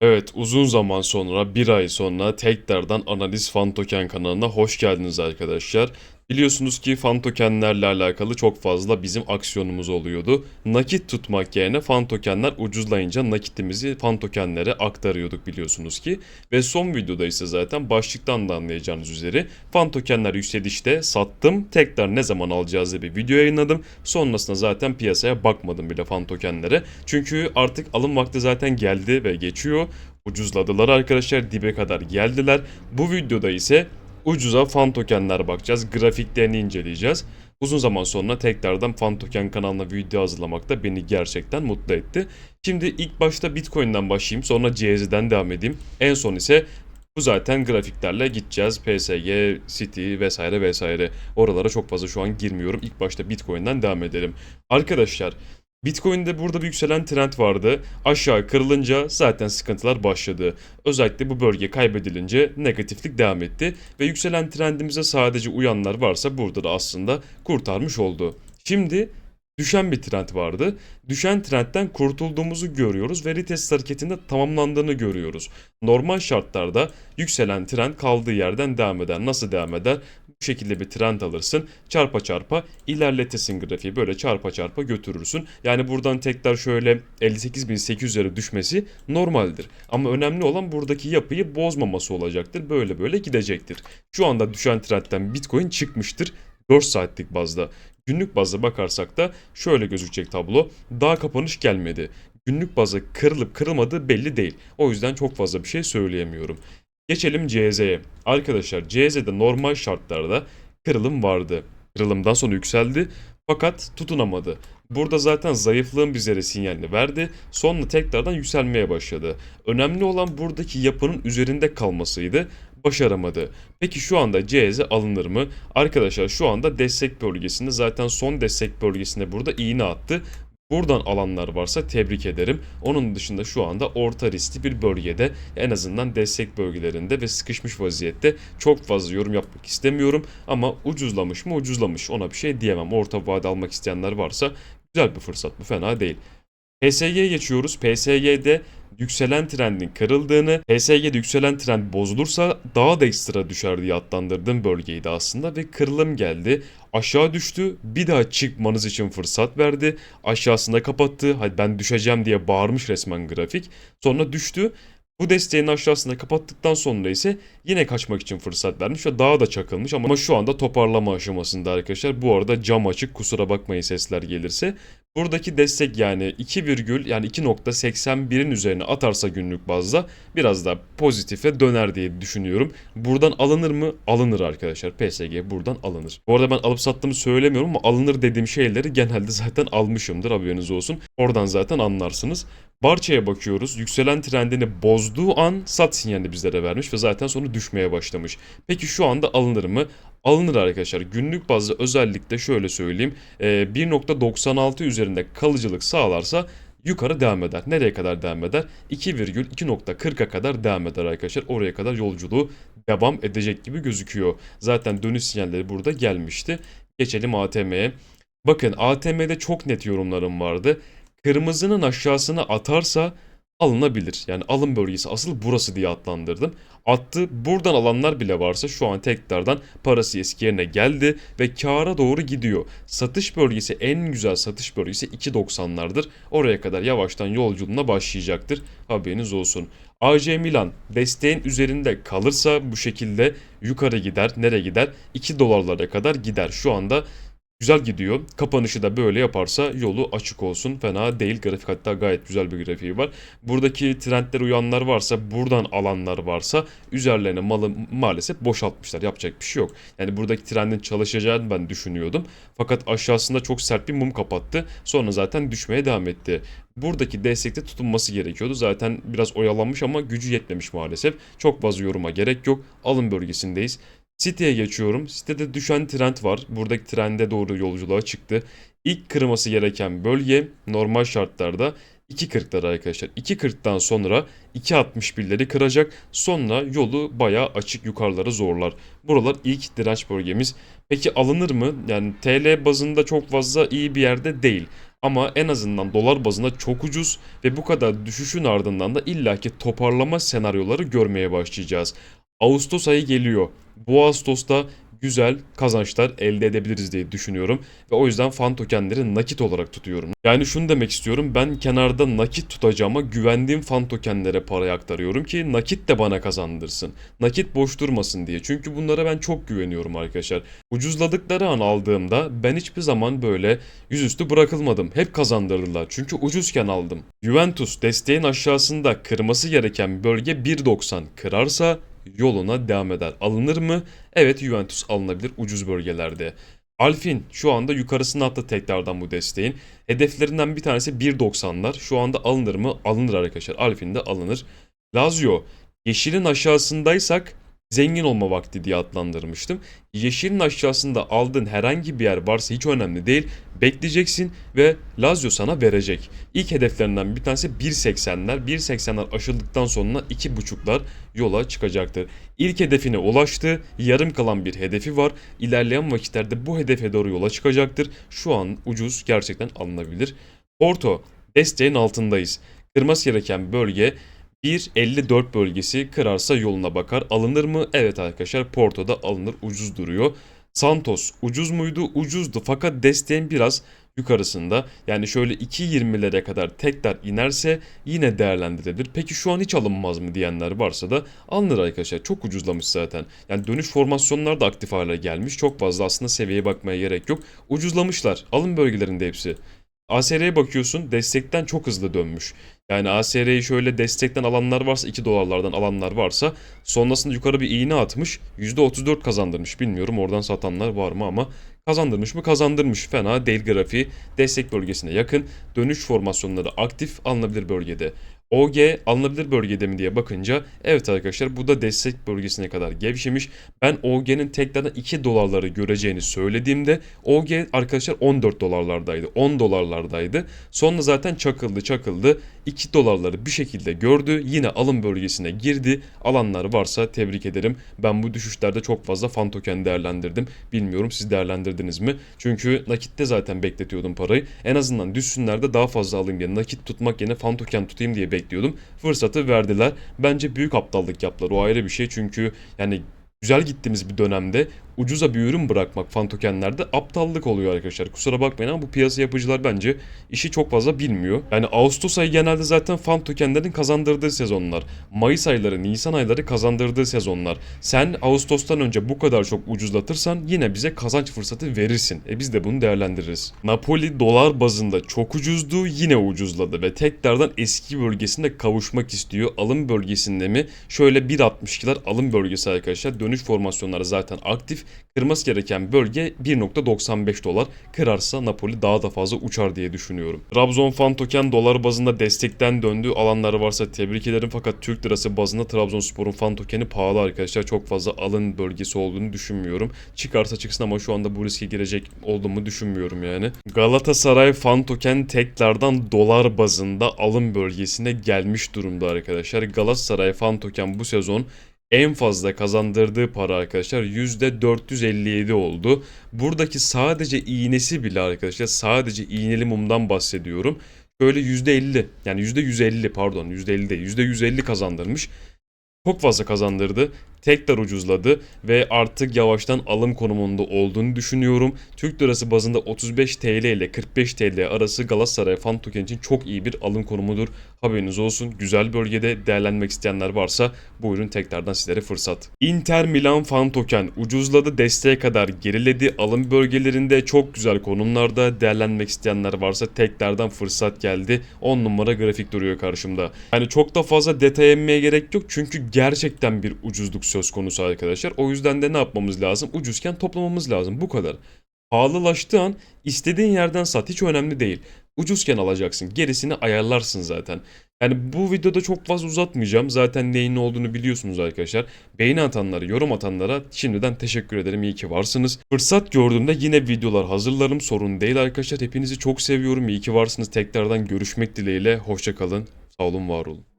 Evet uzun zaman sonra bir ay sonra tekrardan Analiz Fan Token kanalına hoş geldiniz arkadaşlar. Biliyorsunuz ki fan tokenlerle alakalı çok fazla bizim aksiyonumuz oluyordu. Nakit tutmak yerine fan tokenler ucuzlayınca nakitimizi fan tokenlere aktarıyorduk biliyorsunuz ki. Ve son videoda ise zaten başlıktan da anlayacağınız üzere fan tokenler yükselişte sattım. Tekrar ne zaman alacağız diye bir video yayınladım. Sonrasında zaten piyasaya bakmadım bile fan tokenlere. Çünkü artık alım vakti zaten geldi ve geçiyor. Ucuzladılar arkadaşlar dibe kadar geldiler. Bu videoda ise ucuza fan tokenler bakacağız. Grafiklerini inceleyeceğiz. Uzun zaman sonra tekrardan fan token kanalına video hazırlamak da beni gerçekten mutlu etti. Şimdi ilk başta Bitcoin'den başlayayım sonra CZ'den devam edeyim. En son ise bu zaten grafiklerle gideceğiz. PSG, City vesaire vesaire. Oralara çok fazla şu an girmiyorum. İlk başta Bitcoin'den devam edelim. Arkadaşlar Bitcoin'de burada bir yükselen trend vardı. Aşağı kırılınca zaten sıkıntılar başladı. Özellikle bu bölge kaybedilince negatiflik devam etti. Ve yükselen trendimize sadece uyanlar varsa burada da aslında kurtarmış oldu. Şimdi düşen bir trend vardı. Düşen trendten kurtulduğumuzu görüyoruz ve retest hareketinde tamamlandığını görüyoruz. Normal şartlarda yükselen trend kaldığı yerden devam eder. Nasıl devam eder? Bu şekilde bir trend alırsın. Çarpa çarpa ilerletesin grafiği. Böyle çarpa çarpa götürürsün. Yani buradan tekrar şöyle 58.800'lere düşmesi normaldir. Ama önemli olan buradaki yapıyı bozmaması olacaktır. Böyle böyle gidecektir. Şu anda düşen trendten Bitcoin çıkmıştır. 4 saatlik bazda. Günlük bazda bakarsak da şöyle gözükecek tablo. Daha kapanış gelmedi. Günlük bazda kırılıp kırılmadığı belli değil. O yüzden çok fazla bir şey söyleyemiyorum. Geçelim CZ'ye. Arkadaşlar CZ'de normal şartlarda kırılım vardı. Kırılımdan sonra yükseldi fakat tutunamadı. Burada zaten zayıflığın bizlere sinyalini verdi. Sonra tekrardan yükselmeye başladı. Önemli olan buradaki yapının üzerinde kalmasıydı. Başaramadı. Peki şu anda CZ alınır mı? Arkadaşlar şu anda destek bölgesinde zaten son destek bölgesinde burada iğne attı. Buradan alanlar varsa tebrik ederim. Onun dışında şu anda orta riskli bir bölgede en azından destek bölgelerinde ve sıkışmış vaziyette çok fazla yorum yapmak istemiyorum. Ama ucuzlamış mı ucuzlamış ona bir şey diyemem. Orta vade almak isteyenler varsa güzel bir fırsat bu fena değil. PSG'ye geçiyoruz. PSG'de yükselen trendin kırıldığını, PSG'de yükselen trend bozulursa daha da ekstra düşer diye adlandırdığım bölgeydi aslında ve kırılım geldi. Aşağı düştü, bir daha çıkmanız için fırsat verdi. Aşağısında kapattı, hadi ben düşeceğim diye bağırmış resmen grafik. Sonra düştü. Bu desteğin aşağısında kapattıktan sonra ise yine kaçmak için fırsat vermiş ve daha da çakılmış ama şu anda toparlama aşamasında arkadaşlar. Bu arada cam açık kusura bakmayın sesler gelirse. Buradaki destek yani 2 virgül yani 2.81'in üzerine atarsa günlük bazda biraz daha pozitife döner diye düşünüyorum. Buradan alınır mı? Alınır arkadaşlar. PSG buradan alınır. Bu arada ben alıp sattığımı söylemiyorum ama alınır dediğim şeyleri genelde zaten almışımdır haberiniz olsun. Oradan zaten anlarsınız. Barça'ya bakıyoruz. Yükselen trendini bozduğu an sat sinyalini bizlere vermiş ve zaten sonra düşmeye başlamış. Peki şu anda alınır mı? Alınır arkadaşlar. Günlük bazda özellikle şöyle söyleyeyim. e, 1.96 üzerinde kalıcılık sağlarsa yukarı devam eder. Nereye kadar devam eder? 2,2.40'a kadar devam eder arkadaşlar. Oraya kadar yolculuğu devam edecek gibi gözüküyor. Zaten dönüş sinyalleri burada gelmişti. Geçelim ATM'ye. Bakın ATM'de çok net yorumlarım vardı. Kırmızının aşağısına atarsa alınabilir. Yani alım bölgesi asıl burası diye adlandırdım. Attı. Buradan alanlar bile varsa şu an tekrardan parası eski yerine geldi ve kâra doğru gidiyor. Satış bölgesi en güzel satış bölgesi 2.90'lardır. Oraya kadar yavaştan yolculuğuna başlayacaktır. Haberiniz olsun. AC Milan desteğin üzerinde kalırsa bu şekilde yukarı gider. Nereye gider? 2 dolarlara kadar gider. Şu anda Güzel gidiyor. Kapanışı da böyle yaparsa yolu açık olsun. Fena değil. Grafik hatta gayet güzel bir grafiği var. Buradaki trendler uyanlar varsa, buradan alanlar varsa üzerlerine malı maalesef boşaltmışlar. Yapacak bir şey yok. Yani buradaki trendin çalışacağını ben düşünüyordum. Fakat aşağısında çok sert bir mum kapattı. Sonra zaten düşmeye devam etti. Buradaki destekte tutunması gerekiyordu. Zaten biraz oyalanmış ama gücü yetmemiş maalesef. Çok fazla yoruma gerek yok. Alım bölgesindeyiz. City'ye geçiyorum. City'de düşen trend var. Buradaki trende doğru yolculuğa çıktı. İlk kırması gereken bölge normal şartlarda 2.40'lar arkadaşlar. 2.40'dan sonra 2.61'leri kıracak. Sonra yolu bayağı açık yukarılara zorlar. Buralar ilk direnç bölgemiz. Peki alınır mı? Yani TL bazında çok fazla iyi bir yerde değil. Ama en azından dolar bazında çok ucuz ve bu kadar düşüşün ardından da illaki toparlama senaryoları görmeye başlayacağız. Ağustos ayı geliyor. Bu Ağustos'ta güzel kazançlar elde edebiliriz diye düşünüyorum. Ve o yüzden fan tokenleri nakit olarak tutuyorum. Yani şunu demek istiyorum. Ben kenarda nakit tutacağıma güvendiğim fan tokenlere parayı aktarıyorum ki nakit de bana kazandırsın. Nakit boş durmasın diye. Çünkü bunlara ben çok güveniyorum arkadaşlar. Ucuzladıkları an aldığımda ben hiçbir zaman böyle yüzüstü bırakılmadım. Hep kazandırdılar. Çünkü ucuzken aldım. Juventus desteğin aşağısında kırması gereken bölge 1.90 kırarsa yoluna devam eder. Alınır mı? Evet Juventus alınabilir ucuz bölgelerde. Alfin şu anda yukarısına attı tekrardan bu desteğin. Hedeflerinden bir tanesi 1.90'lar. Şu anda alınır mı? Alınır arkadaşlar. Alfin de alınır. Lazio yeşilin aşağısındaysak zengin olma vakti diye adlandırmıştım. Yeşilin aşağısında aldığın herhangi bir yer varsa hiç önemli değil. Bekleyeceksin ve Lazio sana verecek. İlk hedeflerinden bir tanesi 1.80'ler. 1.80'ler aşıldıktan sonra 2.5'lar yola çıkacaktır. İlk hedefine ulaştı. Yarım kalan bir hedefi var. İlerleyen vakitlerde bu hedefe doğru yola çıkacaktır. Şu an ucuz gerçekten alınabilir. Porto desteğin altındayız. Kırması gereken bölge 1.54 bölgesi kırarsa yoluna bakar. Alınır mı? Evet arkadaşlar Porto'da alınır ucuz duruyor. Santos ucuz muydu? Ucuzdu fakat desteğin biraz yukarısında. Yani şöyle 2.20'lere kadar tekrar inerse yine değerlendirilebilir. Peki şu an hiç alınmaz mı diyenler varsa da alınır arkadaşlar. Çok ucuzlamış zaten. Yani dönüş formasyonlar da aktif hale gelmiş. Çok fazla aslında seviyeye bakmaya gerek yok. Ucuzlamışlar. Alın bölgelerinde hepsi. ASR'ye bakıyorsun destekten çok hızlı dönmüş. Yani ASR'yi şöyle destekten alanlar varsa 2 dolarlardan alanlar varsa sonrasında yukarı bir iğne atmış %34 kazandırmış. Bilmiyorum oradan satanlar var mı ama kazandırmış mı kazandırmış. Fena değil grafiği destek bölgesine yakın dönüş formasyonları aktif alınabilir bölgede. OG alınabilir bölgede mi diye bakınca evet arkadaşlar bu da destek bölgesine kadar gevşemiş. Ben OG'nin tekrardan 2 dolarları göreceğini söylediğimde OG arkadaşlar 14 dolarlardaydı. 10 dolarlardaydı. Sonra zaten çakıldı çakıldı. 2 dolarları bir şekilde gördü. Yine alım bölgesine girdi. Alanlar varsa tebrik ederim. Ben bu düşüşlerde çok fazla fan token değerlendirdim. Bilmiyorum siz değerlendirdiniz mi? Çünkü nakitte zaten bekletiyordum parayı. En azından düşsünlerde daha fazla alayım diye nakit tutmak yerine fan token tutayım diye bekliyordum. Fırsatı verdiler. Bence büyük aptallık yaptılar. O ayrı bir şey çünkü yani güzel gittiğimiz bir dönemde ucuza bir ürün bırakmak fan tokenlerde aptallık oluyor arkadaşlar. Kusura bakmayın ama bu piyasa yapıcılar bence işi çok fazla bilmiyor. Yani Ağustos ayı genelde zaten fan tokenlerin kazandırdığı sezonlar. Mayıs ayları, Nisan ayları kazandırdığı sezonlar. Sen Ağustos'tan önce bu kadar çok ucuzlatırsan yine bize kazanç fırsatı verirsin. E biz de bunu değerlendiririz. Napoli dolar bazında çok ucuzdu yine ucuzladı ve tekrardan eski bölgesinde kavuşmak istiyor. Alım bölgesinde mi? Şöyle 1.62'lar alım bölgesi arkadaşlar. Dönüş formasyonları zaten aktif. Kırması gereken bölge 1.95 dolar. Kırarsa Napoli daha da fazla uçar diye düşünüyorum. Trabzon fan token dolar bazında destekten döndüğü alanları varsa tebrik ederim fakat Türk lirası bazında Trabzonspor'un fan tokeni pahalı arkadaşlar. Çok fazla alın bölgesi olduğunu düşünmüyorum. Çıkarsa çıksın ama şu anda bu riske girecek olduğumu düşünmüyorum yani. Galatasaray fan token tekrardan dolar bazında alım bölgesine gelmiş durumda arkadaşlar. Galatasaray fan token bu sezon en fazla kazandırdığı para arkadaşlar %457 oldu. Buradaki sadece iğnesi bile arkadaşlar sadece iğneli mumdan bahsediyorum. Böyle %50 yani %150 pardon %50 değil %150 kazandırmış. Çok fazla kazandırdı. Tekrar ucuzladı ve artık yavaştan alım konumunda olduğunu düşünüyorum. Türk lirası bazında 35 TL ile 45 TL arası Galatasaray fan token için çok iyi bir alım konumudur. Haberiniz olsun. Güzel bölgede değerlenmek isteyenler varsa buyurun tekrardan sizlere fırsat. Inter Milan fan token ucuzladı desteğe kadar geriledi. Alım bölgelerinde çok güzel konumlarda değerlenmek isteyenler varsa tekrardan fırsat geldi. 10 numara grafik duruyor karşımda. Yani çok da fazla detaya inmeye gerek yok çünkü gerçekten bir ucuzluk söz konusu arkadaşlar. O yüzden de ne yapmamız lazım? Ucuzken toplamamız lazım. Bu kadar. Pahalılaştığı an istediğin yerden sat. Hiç önemli değil. Ucuzken alacaksın. Gerisini ayarlarsın zaten. Yani bu videoda çok fazla uzatmayacağım. Zaten neyin ne olduğunu biliyorsunuz arkadaşlar. Beğeni atanlara, yorum atanlara şimdiden teşekkür ederim. İyi ki varsınız. Fırsat gördüğümde yine videolar hazırlarım. Sorun değil arkadaşlar. Hepinizi çok seviyorum. İyi ki varsınız. Tekrardan görüşmek dileğiyle. Hoşçakalın. Sağ olun, var olun.